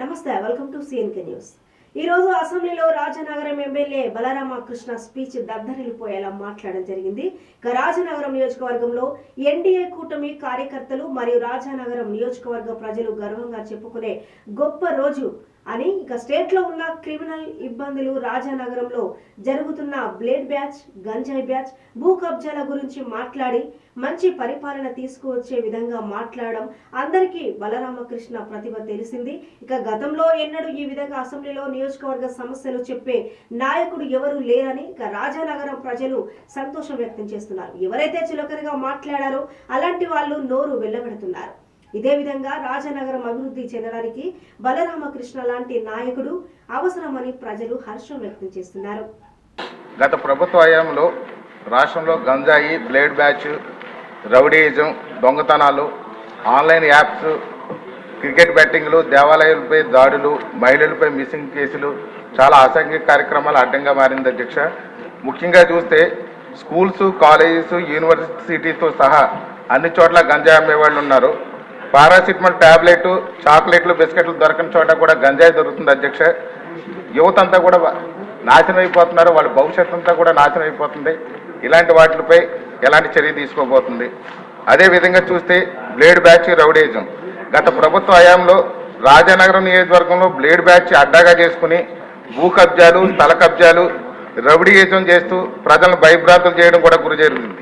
నమస్తే welcome to CNK news ఈ రోజు అసెంబ్లీలో రాజనగరం ఎమ్మెల్యే బలరామకృష్ణ స్పీచ్ దద్దరిల్లిపోయేలా మాట్లాడడం జరిగింది. ఇక రాజనగరం నియోజకవర్గంలో ఎన్డీఏ కూటమి కార్యకర్తలు మరియు రాజానగరం నియోజకవర్గ ప్రజలు గర్వంగా చెప్పుకునే గొప్ప రోజు అని ఇక స్టేట్లో ఉన్న క్రిమినల్ ఇబ్బందులు రాజానగరంలో జరుగుతున్న బ్లేడ్ బ్యాచ్ గంజాయి బ్యాచ్ భూ కబ్జాల గురించి మాట్లాడి మంచి పరిపాలన తీసుకువచ్చే విధంగా మాట్లాడడం అందరికీ బలరామకృష్ణ ప్రతిభ తెలిసింది. ఇక గతంలో ఎన్నడూ ఈ విధంగా అసెంబ్లీలో నియోజకవర్గ సమస్యలు చెప్పే నాయకుడు ఎవరు లేరని ఇక రాజానగరం ప్రజలు సంతోషం వ్యక్తం చేస్తున్నారు. ఎవరైతే చులకనగా మాట్లాడారో అలాంటి వాళ్ళు నోరు వెళ్ళబెడుతున్నారు ఇదే విధంగా రాజనగరం అభివృద్ధి చెందడానికి బలరామకృష్ణ లాంటి నాయకుడు అవసరమని ప్రజలు హర్షం వ్యక్తం చేస్తున్నారు. గత ప్రభుత్వ హయాంలో రాష్ట్రంలో గంజాయి బ్లేడ్ బ్యాచ్ రౌడీయిజం దొంగతనాలు ఆన్లైన్ యాప్స్ క్రికెట్ బెట్టింగ్లు దేవాలయాలపై దాడులు మహిళలపై మిస్సింగ్ కేసులు చాలా అసంఖ్య కార్యక్రమాలు అడ్డంగా మారింది అధ్యక్ష. ముఖ్యంగా చూస్తే స్కూల్స్ కాలేజెస్ యూనివర్సిటీతో సహా అన్ని చోట్ల గంజాయి అమ్మేవాళ్ళు ఉన్నారు. పారాసిటమాల్ ట్యాబ్లెట్ చాక్లెట్లు బిస్కెట్లు దొరకని చోట కూడా గంజాయి దొరుకుతుంది అధ్యక్ష. యువత అంతా కూడా నాశనం అయిపోతున్నారు. వాళ్ళ భవిష్యత్తు అంతా కూడా నాశనం అయిపోతుంది. ఇలాంటి వాటిపై ఎలాంటి చర్య తీసుకోబోతుంది? అదే విధంగా చూస్తే బ్లేడ్ బ్యాచ్ రౌడేజం. గత ప్రభుత్వ హయాంలో రాజానగరం నియోజకవర్గంలో బ్లేడ్ బ్యాచ్ అడ్డాగా చేసుకుని భూ కబ్జాలు స్థల కబ్జాలు రౌడీయిజం చేస్తూ ప్రజలను భయభ్రాంతులు చేయడం కూడా గురి జరిగింది